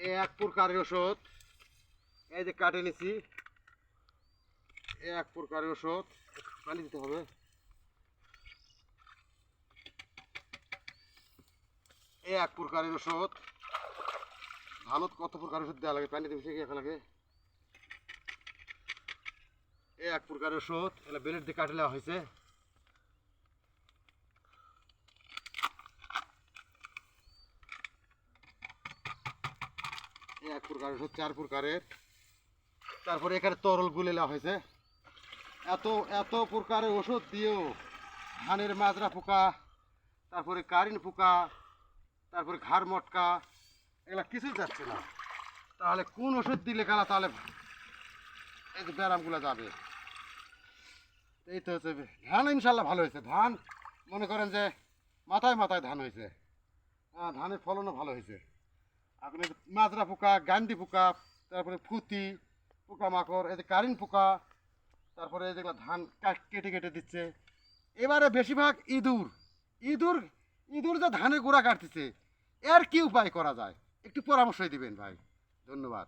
এক প্রকারের ওষুধ এই যে কাটে নিছি। এক প্রকারের ওষুধ পানি দিতে হবে। এক প্রকারের ওষুধ ধানত কত প্রকার ওষুধ দেওয়া লাগে? পানি দিতে বেশি কি লাগে এক প্রকারের ওষুধ এগুলো বেলেট দিয়ে কাটে নেওয়া হয়েছে। এক প্রকারের ওষুধ চার প্রকারের। তারপরে এখানে তরল গুলে হয়েছে। এত এত প্রকারের ওষুধ দিয়েও ধানের মাজরা পোকা, তারপরে কারিন পোকা, তারপরে ঘাড় মটকা, এগুলা কিছুই যাচ্ছে না। তাহলে কোন ওষুধ দিলে কালা তাহলে এই যে ব্যারামগুলো যাবে? এই তো হচ্ছে ধান ইনশাল্লাহ ভালো হয়েছে। ধান, মনে করেন যে মাথায় মাথায় ধান হয়েছে। হ্যাঁ ধানের ফলনও ভালো হয়েছে। আপনি মাজরা পোকা, গান্ডি পোকা, তারপরে ফুতি পোকামাকড়, এই যে কারেন্ট পোকা, তারপরে যেগুলো ধান কেটে কেটে দিচ্ছে। এবারে বেশিরভাগ ইঁদুর ইঁদুর ইঁদুর যে ধানের গোড়া কাটতেছে, এর কি উপায় করা যায়? একটু পরামর্শ দিবেন ভাই। ধন্যবাদ।